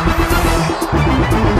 Música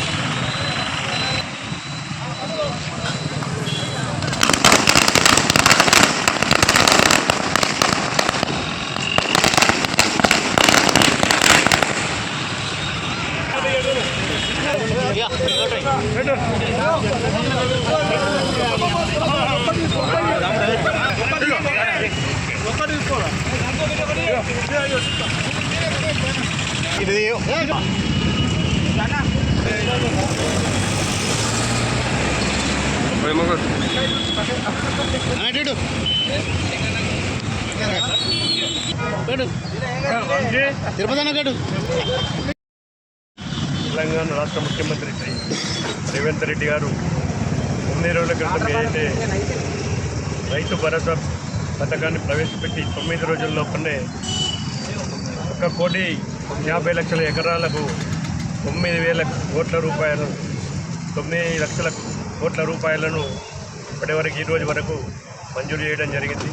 Kisan రైతు లేనిదే తెలంగాణ రాష్ట్ర ముఖ్యమంత్రి శ్రీ రేవంత్ రెడ్డి గారు తొమ్మిది రోజుల క్రితం ఏదైతే రైతు భరోసా పథకాన్ని ప్రవేశపెట్టి తొమ్మిది రోజుల లోపలనే ఒక కోటి యాభై లక్షల ఎకరాలకు తొమ్మిది వేల కోట్ల రూపాయలు తొమ్మిది లక్షల కోట్ల రూపాయలను ఇప్పటివరకు ఈ రోజు వరకు మంజూరు చేయడం జరిగింది.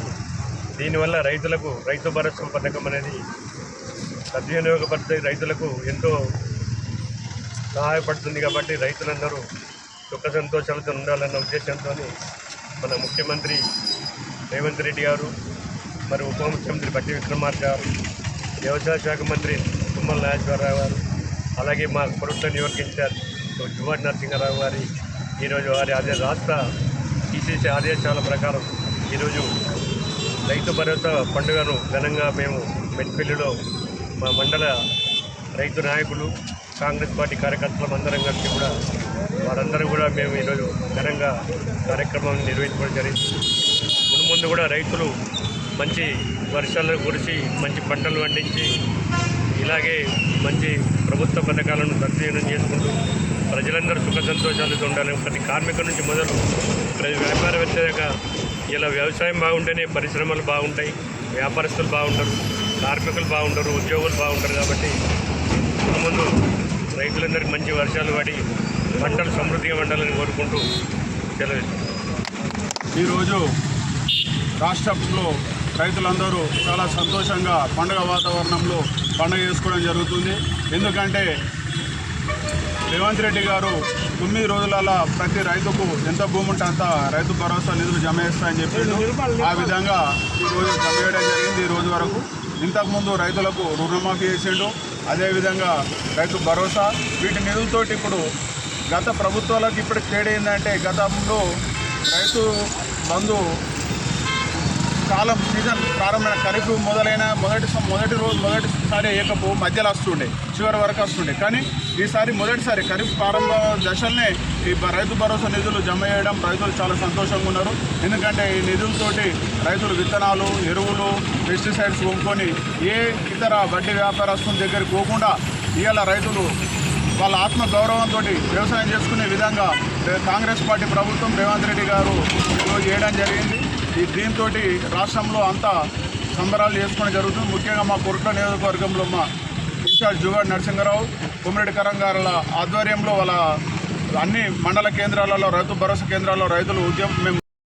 దీనివల్ల రైతులకు రైతు భరోసా పథకం అనేది సద్వినియోగపరిచే రైతులకు ఎంతో సహాయపడుతుంది కాబట్టి రైతులందరూ సుఖ సంతోషాలతో ఉండాలన్న ఉద్దేశంతో మన ముఖ్యమంత్రి రేవంత్ రెడ్డి గారు మరి ఉప ముఖ్యమంత్రి బట్టి విక్రమార్క గారు వ్యవసాయ శాఖ మంత్రి తుమ్మల నాగేశ్వరరావు గారు అలాగే మా ప్రభుత్వం నియోజక ఇన్ఛార్జ్ జువాడి నరసింహారావు గారి ఈరోజు వారి అదే రాష్ట్ర టీసీసీ ఆదేశాల ప్రకారం ఈరోజు రైతు భరోసా పండుగను ఘనంగా మేము మెట్పల్లిలో మా మండల రైతు నాయకులు కాంగ్రెస్ పార్టీ కార్యకర్తలం అందరం కలిసి కూడా వారందరూ కూడా మేము ఈరోజు ఘనంగా కార్యక్రమం నిర్వహించడం జరిగింది. ముందు ముందు కూడా రైతులు మంచి వర్షాలు కురిసి మంచి పంటలు పండించి ఇలాగే మంచి ప్రభుత్వ పథకాలను సద్వినియోగం చేసుకుంటూ ప్రజలందరూ సుఖ సంతోషాలతో ఉండాలి ప్రతి కార్మికుల నుంచి మొదలు ప్రతి వ్యాపారవేత్త ఇలా వ్యవసాయం బాగుంటేనే పరిశ్రమలు బాగుంటాయి వ్యాపారస్తులు బాగుంటారు కార్మికులు బాగుంటారు ఉద్యోగులు బాగుంటారు కాబట్టి ముందు రైతులందరికీ మంచి వర్షాలు పడి పంటలు సమృద్ధిగా పండాలని కోరుకుంటూ సెలవు ఈరోజు రాష్ట్రంలో రైతులందరూ చాలా సంతోషంగా పండుగ వాతావరణంలో పండుగ చేసుకోవడం జరుగుతుంది. ఎందుకంటే రేవంత్ రెడ్డి గారు తొమ్మిది రోజులలో ప్రతి రైతుకు ఎంత భూమి ఉంటే అంత రైతు భరోసా నిధులు జమ చేస్తాయని చెప్పిండు. ఆ విధంగా ఈ రోజు జమ చేయడం జరిగింది ఈ రోజు వరకు. ఇంతకుముందు రైతులకు రుణమాఫీ చేసిండు. అదేవిధంగా రైతు భరోసా వీటి నిధులతోటి ఇప్పుడు గత ప్రభుత్వాలకు ఇప్పుడు తేడా ఏంటంటే గతంలో రైతు బంధు కాలం సీజన్ ప్రారంభమైన ఖరీఫ్ మొదలైన మొదటి సం- మొదటి రోజు మొదటిసారి ఏకపు మధ్యలో వస్తుండే చివరి వరకు వస్తుండే. కానీ ఈసారి మొదటిసారి ఖరీఫ్ ప్రారంభ దశలనే ఈ రైతు భరోసా నిధులు జమ చేయడం రైతులు చాలా సంతోషంగా ఉన్నారు. ఎందుకంటే ఈ నిధులతోటి రైతులు విత్తనాలు ఎరువులు పెస్టిసైడ్స్ కొనుక్కొని ఏ ఇతర వడ్డీ వ్యాపారస్తుల దగ్గరికి పోకుండా ఇవాళ రైతులు వాళ్ళ ఆత్మ గౌరవంతో వ్యవసాయం చేసుకునే విధంగా కాంగ్రెస్ పార్టీ ప్రభుత్వం రేవంత్ రెడ్డి గారు ఈరోజు చేయడం జరిగింది. ఈ దీంతో రాష్ట్రంలో అంతా సంబరాలు చేసుకోవడం జరుగుతుంది. ముఖ్యంగా మా కొరట నియోజకవర్గంలో మా ఇన్ఛార్జ్ జుగాడ్ నరసింహరావు కొమ్మిరెడ్డి కరం గారుల ఆధ్వర్యంలో వాళ్ళ అన్ని మండల కేంద్రాలలో రైతు భరోసా కేంద్రాల్లో రైతులు ఉద్యమం మేము